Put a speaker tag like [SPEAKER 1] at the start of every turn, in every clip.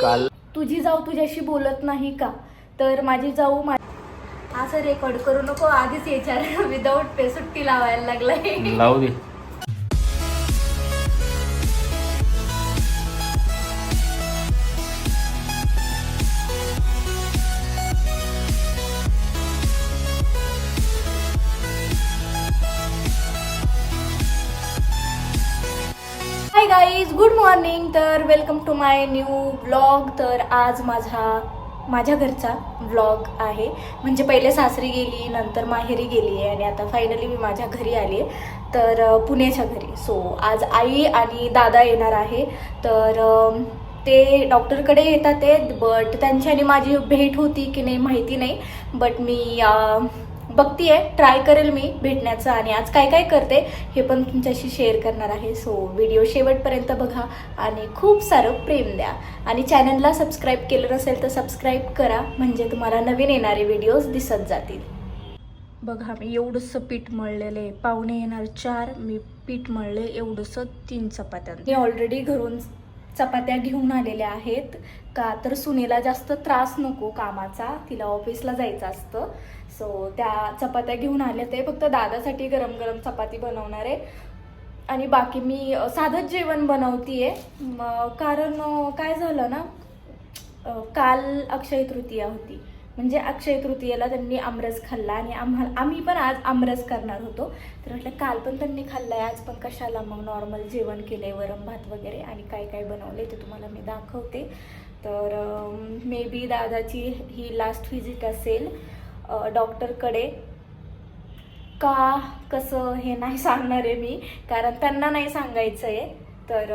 [SPEAKER 1] काल.
[SPEAKER 2] तुझी जाऊ तुझ्याशी बोलत नाही का? तर माझी जाऊ मा- असं रेकॉर्ड करू नको. आधीच याच्यावर विदाऊट पे सुट्टी लावायला लागलाय.
[SPEAKER 1] लावू दे.
[SPEAKER 2] गुड मॉर्निंग तर welcome to my new blog. तर आज माझा माझ्या घरचा ब्लॉग आहे. म्हणजे पहिले सासरी गेली नंतर माहेरी गेली आहे आणि आता फायनली मी माझ्या घरी आली तर पुण्याच्या घरी. सो आज आई आणि दादा येणार आहे. तर ते डॉक्टरकडे येतात आहेत बट त्यांची आणि माझी भेट होती की नाही माहिती नाही. बट मी बघतीये ट्राय करेल मी भेटण्याचं आणि आज काय काय करते हे पण तुमच्याशी शेअर करणार आहे. सो व्हिडिओ शेवटपर्यंत बघा आणि खूप सारं प्रेम द्या. आणि चॅनलला सबस्क्राईब केलं नसेल तर सबस्क्राईब करा म्हणजे तुम्हाला नवीन येणारे व्हिडिओज दिसत जातील. बघा मी एवढंसं पीठ मळलेलं आहे. पाहुणे येणार चार मी पीठ मळले एवढंसं तीन चपात्या. मी ऑलरेडी घरून चपात्या घेऊन आलेल्या आहेत. का तर सुनेला जास्त त्रास नको कामाचा. तिला ऑफिसला जायचं असतं. सो त्या चपात्या घेऊन आल्या ते फक्त दादासाठी गरम गरम चपाती बनवणार आहे. आणि बाकी मी साधंच जेवण बनवतीये. कारण काय झालं ना काल अक्षय तृतीया होती. म्हणजे अक्षय तृतीयेला त्यांनी आमरस खाल्ला आणि आम्हाला आम्ही पण आज आमरस करणार होतो. तर म्हटलं काल पण त्यांनी खाल्लाय आज पण कशाला मग नॉर्मल जेवण केलंय वरम भात वगैरे आणि काय काय बनवले ते तुम्हाला मी दाखवते. तर मे बी दादाची ही लास्ट व्हिजिट असेल. डॉक्टरकडे. का कसं हे नाही सांगणार आहे मी कारण त्यांना नाही सांगायचं आहे तर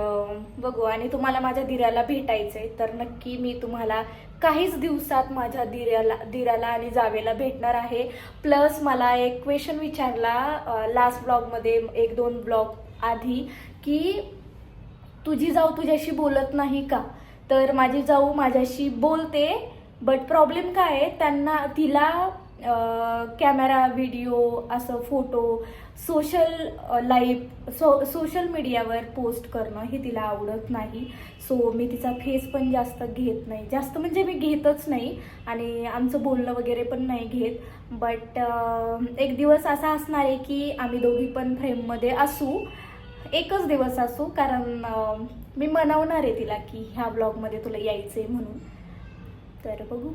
[SPEAKER 2] बघू आणि तुम्हाला माझ्या दिराला भेटायचं आहे तर नक्की मी तुम्हाला काहीच दिवसात माझ्या दिराला दिराला आणि जावेला भेटणार आहे. प्लस मला एक क्वेश्चन विचारला लास्ट ब्लॉगमध्ये एक दोन ब्लॉग आधी की तुझी जाऊ तुझ्याशी बोलत नाही का? तर माझी जाऊ माझ्याशी बोलते बट प्रॉब्लेम काय आहे? त्यांना तिला कॅमेरा व्हिडिओ असं photo social life so social मीडियावर पोस्ट करणं हे तिला आवडत नाही. सो मी तिचा फेस पण जास्त घेत नाही. जास्त म्हणजे मी घेतच नाही आणि आमचं बोलणं वगैरे पण नाही घेत. बट एक दिवस असा असणार आहे की आम्ही दोघी पण फ्रेममध्ये असू. एकच दिवस असू कारण मी मनवणार आहे तिला की ह्या ब्लॉगमध्ये तुला यायचं आहे म्हणून. तर बघू.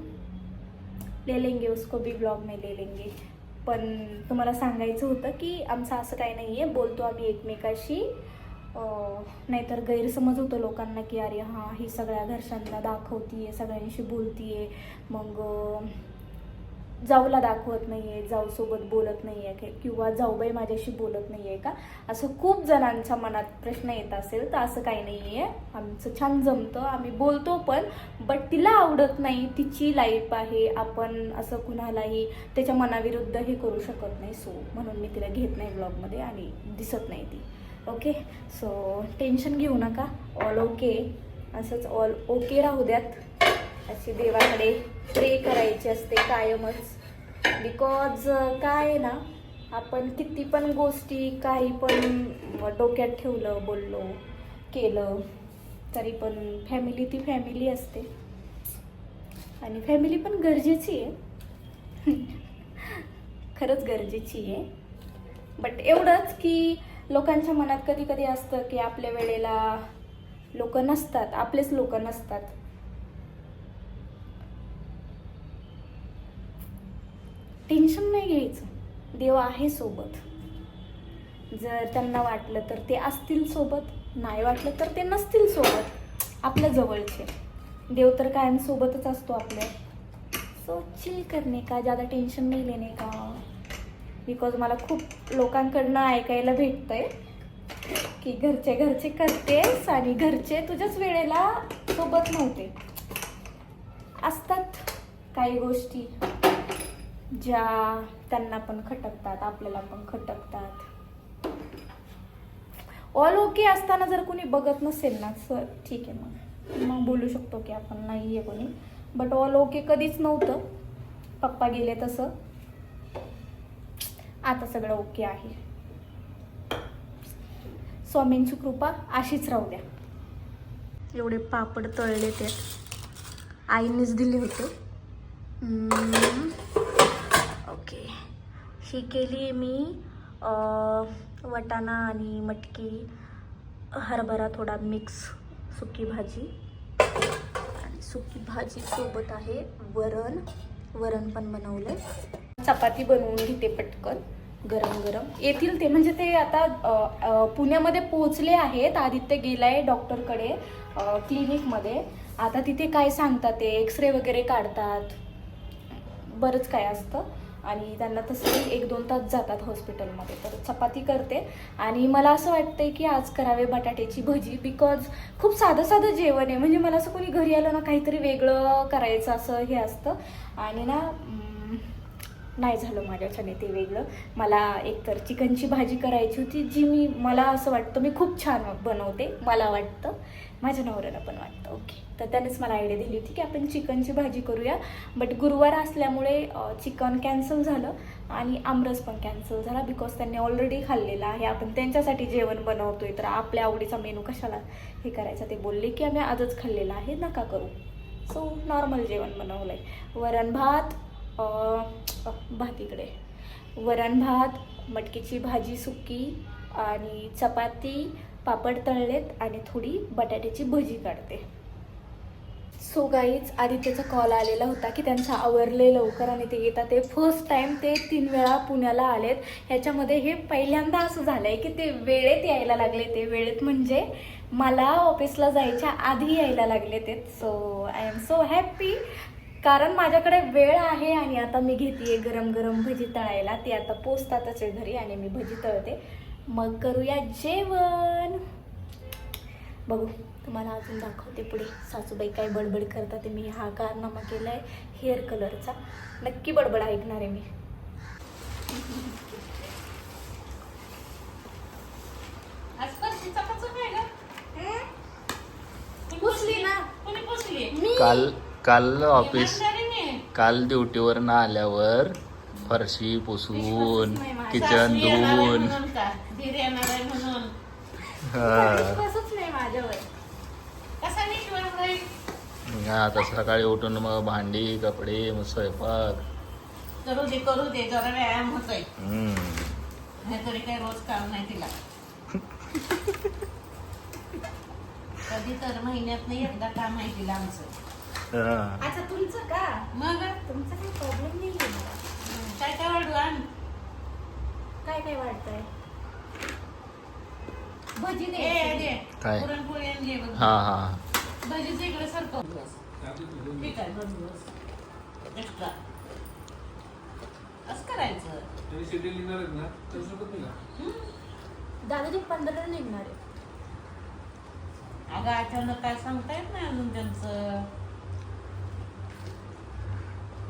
[SPEAKER 2] ले लेंगे उसको भी ब्लॉग में ले लेंगे. पण तुम्हाला सांगायचं होतं की आमचं असं काही नाही आहे बोलतो आम्ही एकमेकाशी. नाहीतर गैरसमज होतो लोकांना की अरे हां ही सगळ्या घरच्यांना आहे सगळ्यांशी बोलतीये. मग जाऊला दाखवत नाहीये जाऊसोबत बोलत नाहीये कि- किंवा जाऊबाई माझ्याशी बोलत नाहीये का? असं खूप जणांच्या मनात प्रश्न येत असेल तर असं काही नाहीये. आमचं छान जमतं आम्ही बोलतो पण बट तिला आवडत नाही तिची लाईफ आहे आपण असं कुणालाही त्याच्या मनाविरुद्ध हे करू शकत नाही सो म्हणून मी तिला घेत नाही ब्लॉगमध्ये आणि दिसत नाही ती. ओके सो टेन्शन घेऊ नका. ऑल ओके असंच ऑल ओके राहू द्यात. अशी देवाकडे प्रे करायची असते कायमच. बिकॉज काय आहे ना आपण किती पण गोष्टी काही पण डोक्यात ठेवलं बोललो केलं तरी पण फॅमिली ती फॅमिली असते. आणि फॅमिली पण गरजेची आहे. खरंच गरजेची आहे. बट एवढंच की लोकांच्या मनात कधी कधी असतं की आपल्या वेळेला लोक नसतात आपलेच लोक नसतात. टेन्शन नाही घ्यायचं. देव आहे सोबत. जर त्यांना वाटलं तर ते असतील सोबत नाही वाटलं तर ते नसतील सोबत. आपल्या जवळचे. देव तर कायम सोबतच असतो आपल्या. सो चिल करणे का? ज्यादा टेन्शन नाही लेणे का? बिकॉज मला खूप लोकांकडनं ऐकायला भेटतंय की घरचे घरचे करतेस आणि घरचे तुझ्याच वेळेला सोबत नव्हते. असतात काही गोष्टी. ज्या त्यांना पण खटकतात आपल्याला पण खटकतात. ऑल ओके असताना जर कोणी बघत नसेल ना सर ठीक आहे मग. मग बोलू शकतो की आपण नाही आहे कोणी. बट ऑल ओके कधीच नव्हतं. पप्पा गेले तसं. आता सगळं ओके आहे. स्वामींची कृपा अशीच राहू द्या. एवढे पापड तळले ते आईनेच दिले होते. ही केली आहे मी वटाणा आणि मटकी हरभरा थोडा मिक्स सुकी भाजी. आणि सुकी भाजीसोबत आहे वरण. वरण पण बनवलं चपाती बनवून घेते पटकन गरम गरम. येतील ते म्हणजे ते आता पुण्यामध्ये पोहोचले आहेत. आदित्य गेलाय डॉक्टरकडे क्लिनिकमध्ये. आता तिथे काय सांगतात ते? एक्सरे वगैरे काढतात. बरंच काय असतं. आणि त्यांना तसं एक दोन तास जातात हॉस्पिटलमध्ये. तर चपाती करते. आणि मला असं वाटतंय की आज करावे बटाट्याची भजी बिकॉज खूप साधं साधं जेवण आहे. म्हणजे मला असं कोणी घरी आलं ना काहीतरी वेगळं करायचं असं हे असतं. आणि ना नाही झालं माझ्याच्याने ते वेगळं. मला एकतर चिकनची भाजी करायची होती जी मी मला असं वाटतं मी खूप छान बनवते मला वाटतं. माझ्या नवऱ्याला पण वाटतं ओके. तर त्यानेच मला आयडिया दिली होती की आपण चिकनची भाजी करूया. बट गुरुवार असल्यामुळे चिकन कॅन्सल झालं आणि आमरस पण कॅन्सल झाला बिकॉज त्यांनी ऑलरेडी खाल्लेला आहे. आपण त्यांच्यासाठी जेवण बनवतोय तर आपल्या आवडीचा मेनू कशाला हे करायचा? ते बोलले की आम्ही आजच खाल्लेला आहे नका करू. सो नॉर्मल जेवण बनवलं आहे वरण भात भातीकडे. वरण भात मटकीची भाजी सुकी आणि चपाती पापड तळलेत आणि थोडी बटाट्याची भजी काढते. सो गाईच आदित्यचा कॉल आलेला होता की त्यांचा आवरले लवकर आणि ते येतात. ते फर्स्ट टाइम ते तीन वेळा पुण्याला आलेत. ह्याच्यामध्ये हे पहिल्यांदा असं झालं आहे की ते वेळेत यायला लागले ते. वेळेत म्हणजे मला ऑफिसला जायच्या आधी यायला लागले ते. So I am so happy कारण माझ्याकडे वेळ आहे आणि आता मी घेते गरम गरम भजी तळायला. ते आता पोचतातच आहे घरी आणि मी भजी तळते. मग करूया जेवण. बघू तुम्हाला अजून दाखवते पुढे. सासूबाई काय बडबड करतात ते मी हा कारनामा केलाय. हेअर कलरचा. नक्की बडबड ऐकणार आहे मी. पुसली? ना.
[SPEAKER 1] कोणी पुसली?
[SPEAKER 2] मी?
[SPEAKER 3] काल काल ऑफिस. काल ड्युटीवर न आल्यावर फरशी पुसून. किचन धुवून. हा. आता सकाळी उठून मग भांडी कपडे मग स्वयंपाक.
[SPEAKER 1] करू दे करू दे जरा व्यायाम होतोय. नाहीतरी काही रोज काम नाही तिला. कधी तर महिन्यात नाही एकदा काम आहे तिला आमचं.
[SPEAKER 3] हा.
[SPEAKER 2] अच्छा तुमचं का?
[SPEAKER 1] मग
[SPEAKER 2] तुमचा काही प्रॉब्लेम नाही आहे.
[SPEAKER 1] काय काय वाढू आण?
[SPEAKER 2] काय काय वाटतंय भजी
[SPEAKER 1] ए. दे
[SPEAKER 3] काय?
[SPEAKER 1] पुरणपोळी आणली बघ.
[SPEAKER 3] हा हा.
[SPEAKER 1] भजीचं इकडे सारखं. ठीक आहे दोन दिवस. एक्स्ट्रा असं करायचं.
[SPEAKER 2] दादा ते पंधरा निघणार आहे
[SPEAKER 1] अगं अचानक काय सांगता येत नाही अजून त्यांचं?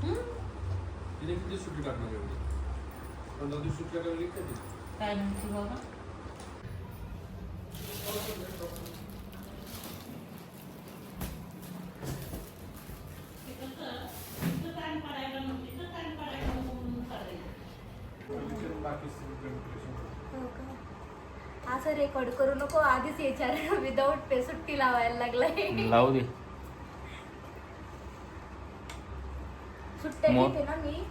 [SPEAKER 4] तिने किती सुट्टी टाकणार एवढी? पंधरा दिवस सुट्टी टाकावी लागेल का ती?
[SPEAKER 1] काय म्हणते बाबा?
[SPEAKER 2] हो का? असं रेकॉर्ड करू नको. आधीच विचार विदाऊट पे सुट्टी लावायला लागलाय.
[SPEAKER 3] लावू दे.
[SPEAKER 2] सुट्ट्या
[SPEAKER 3] मग?
[SPEAKER 2] घेते ना मी.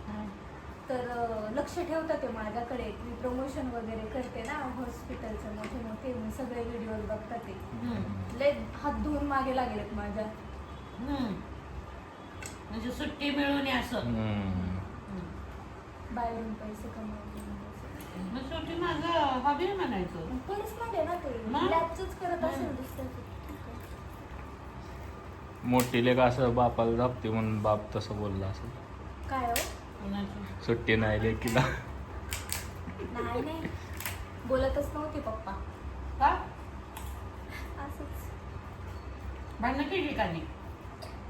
[SPEAKER 2] तर अं, लक्ष ठेवतात ते माझ्याकडे. मी प्रमोशन वगैरे करते ना हॉस्पिटलचं मोठे मोठे. मी सगळे व्हिडिओ बघतात ते. लय हात धुवून मागे लागलेत माझ्या.
[SPEAKER 1] म्हणजे सुट्टी मिळून ये असं.
[SPEAKER 3] हम्म.
[SPEAKER 2] बाहेरून पैसे कमवते
[SPEAKER 1] मग शेवटी माझं हॉबी म्हणायचं.
[SPEAKER 2] पर्सनल आहे ना ते.
[SPEAKER 1] मग?
[SPEAKER 2] लॅबच करत असेल. दुसऱ्याचं.
[SPEAKER 3] मोठी लेख असं बापाला दाबते म्हणून बाप तसं बोलला असं.
[SPEAKER 2] काय हो?
[SPEAKER 3] सुट्टी नाही लेकीला.
[SPEAKER 2] नाही नाही. बोलतच नव्हते पप्पा.
[SPEAKER 1] का?
[SPEAKER 2] असंच.
[SPEAKER 1] भांडणं केली का नाही?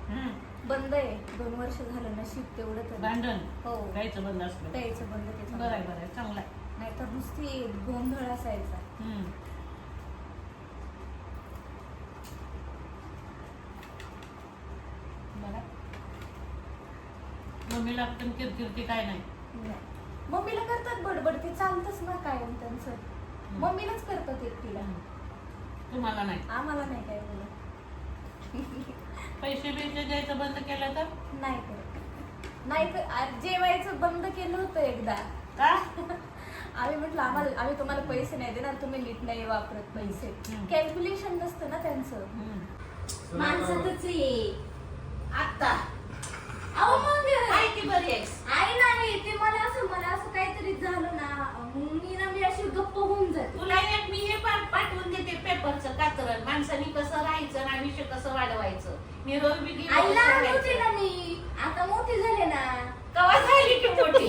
[SPEAKER 1] हम्म.
[SPEAKER 2] बंद आहे. दोन वर्ष झालं नशीब तेवढं तर.
[SPEAKER 1] भांडण?
[SPEAKER 2] हो.
[SPEAKER 1] गायचं बंद असलं
[SPEAKER 2] प्यायचं बंद त्याचं
[SPEAKER 1] बरं आहे बरं. आहे चांगलं आहे.
[SPEAKER 2] नाहीतर नुसती गोंधळ असायचा.
[SPEAKER 1] हम्म. बरं. मम्मीला पण किरकिरती काय नाही.
[SPEAKER 2] मम्मीला करतात बडबड ते चालतच ना कायम त्यांचं. मम्मीलाच करतात एकटीला.
[SPEAKER 1] तुम्हाला नाही.
[SPEAKER 2] आम्हाला नाही काय बोलत
[SPEAKER 1] पैसे बिसे द्यायचं बंद केलं तर?
[SPEAKER 2] नाही करत. नाही तर जेवायचं बंद केलं होतं एकदा.
[SPEAKER 1] का?
[SPEAKER 2] आम्ही म्हटलं आम्हाला आम्ही तुम्हाला पैसे नाही देणार तुम्ही नीट नाही वापरत पैसे. कॅल्क्युलेशन नसतं ना त्यांचं.
[SPEAKER 1] माणसातच ये. आता
[SPEAKER 2] अहो मग
[SPEAKER 1] आहे की बरी आहेस
[SPEAKER 2] आई नाही ते मला असं मला असं काहीतरी झालं ना मग मी ना मी अशी गप्प होऊन जाते
[SPEAKER 1] तुला एक मी हे पा- पेपरचं कातरण माणसाने कसं राहायचं आणि आयुष्य कसं वाढवायचं? निरोगी
[SPEAKER 2] ना मी. आता मोठी झाले ना.
[SPEAKER 1] कवा झाली की मोठी?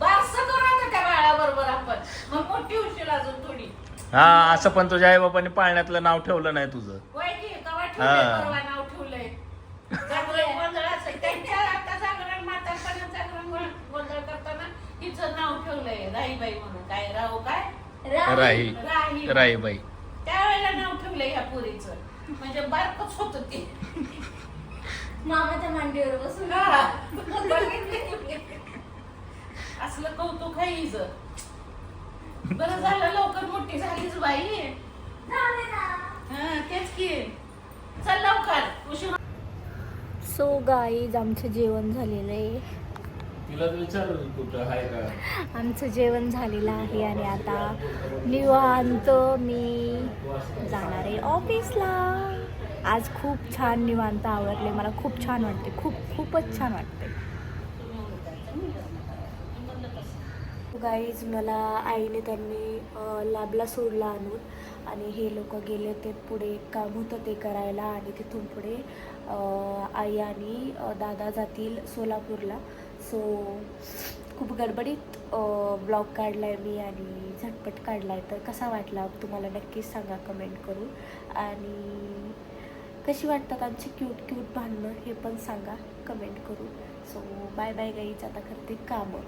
[SPEAKER 1] बारस करू आता त्या बाळाबरोबर आपण. मग मोठी होशील अजून थोडी.
[SPEAKER 3] हा असं पण तुझ्या आई बापाने पाळण्यातलं नाव ठेवलं नाही तुझं.
[SPEAKER 1] वय की? कवा ठेवलंय?
[SPEAKER 3] हा.
[SPEAKER 1] परवा नाव ठेवलंय जागरण गोंधळ असेल त्यांच्या आता जागरण म्हातारपणा जागरण गों- गोंधळ करताना हिचं नाव ठेवलंय राहीबाई म्हणून काय राहू काय
[SPEAKER 3] राही
[SPEAKER 1] राही
[SPEAKER 3] राहीबाई
[SPEAKER 1] त्यावेळेला नाव ठेवलंय ह्या पुरीचं. म्हणजे बारकच होत ते.
[SPEAKER 2] मामाच्या मांडीवर बसून.
[SPEAKER 1] असलं कौतुक आहे हिचं. बरं झालं लवकर मोठी झालीच बाई. हा तेच की. चल लवकर. उशीर
[SPEAKER 2] सो गाईज आमचं जेवण झालेलं आहे. आमचं जेवण झालेलं आहे आणि आता निवांत मी जाणार आहे ऑफिसला. आज खूप छान निवांत आवडले मला खूप छान वाटते. खूप खूपच छान वाटते. गाईज मला आईने त्यांनी लाभला लॅबला आणून आणि हे लोक गेले ते पुढे काम होतं ते करायला आणि तिथून पुढे आई आणि दादा जातील सोलापूरला. सो खूप गडबडीत ब्लॉग काढला आहे मी आणि झटपट काढला आहे तर कसा वाटला तुम्हाला नक्कीच सांगा कमेंट करून. आणि कशी वाटतात आमची क्यूट क्यूट भांडणं हे पण सांगा कमेंट करून. सो बाय बाय गाईच आता करते कामं.